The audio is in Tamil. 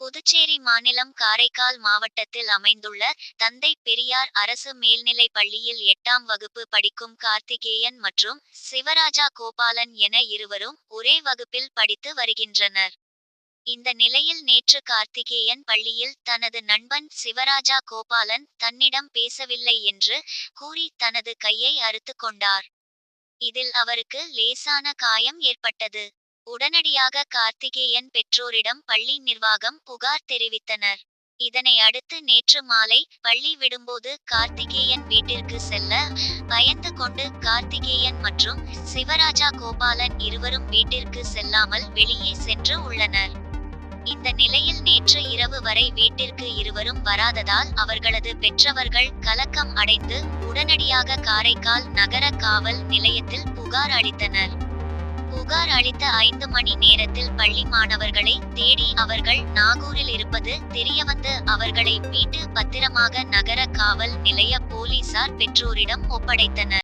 புதுச்சேரி மாநிலம் காரைக்கால் மாவட்டத்தில் அமைந்துள்ள தந்தை பெரியார் அரசு மேல்நிலைப் பள்ளியில் எட்டாம் வகுப்பு படிக்கும் கார்த்திகேயன் மற்றும் சிவராஜா கோபாலன் என இருவரும் ஒரே வகுப்பில் படித்து வருகின்றனர். இந்த நிலையில் நேற்று கார்த்திகேயன் பள்ளியில் தனது நண்பன் சிவராஜா கோபாலன் தன்னிடம் பேசவில்லை என்று கூறி தனது கையை அறுத்துக் கொண்டார். இதில் அவருக்கு லேசான காயம் ஏற்பட்டது. உடனடியாக கார்த்திகேயன் பெற்றோரிடம் பள்ளி நிர்வாகம் புகார் தெரிவித்தனர். இதனை அடுத்து நேற்று மாலை பள்ளி விடும்போது கார்த்திகேயன் வீட்டிற்கு செல்ல பயந்து கொண்டு கார்த்திகேயன் மற்றும் சிவராஜா கோபாலன் இருவரும் வீட்டிற்கு செல்லாமல் வெளியே சென்று உள்ளனர். இந்த நிலையில் நேற்று இரவு வரை வீட்டிற்கு இருவரும் வராததால் அவர்களது பெற்றவர்கள் கலக்கம் அடைந்து உடனடியாக காரைக்கால் நகர காவல் நிலையத்தில் புகார் அளித்தனர். புகார் அளித்த ஐந்து மணி நேரத்தில் பள்ளி மாணவர்களை தேடி அவர்கள் நாகூரில் இருப்பது தெரியவந்து அவர்களை மீட்டு பத்திரமாக நகர காவல் நிலைய போலீசார் பெற்றோரிடம் ஒப்படைத்தனர்.